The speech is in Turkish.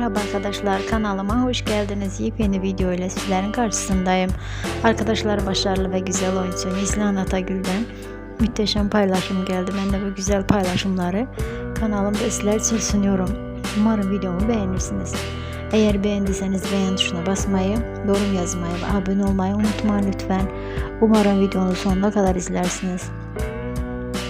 Merhaba arkadaşlar kanalıma hoş geldiniz. Yepyeni video ile sizlerin karşısındayım. Arkadaşlar başarılı ve güzel oyuncu Neslihan Atagül'den mühteşem paylaşım geldi. Ben de bu güzel paylaşımları kanalımda sizler için sunuyorum. Umarım videomu beğenirsiniz. Eğer beğendiyseniz beğen tuşuna basmayı, yorum yazmayı ve abone olmayı unutmayın lütfen. Umarım videonun sonuna kadar izlersiniz.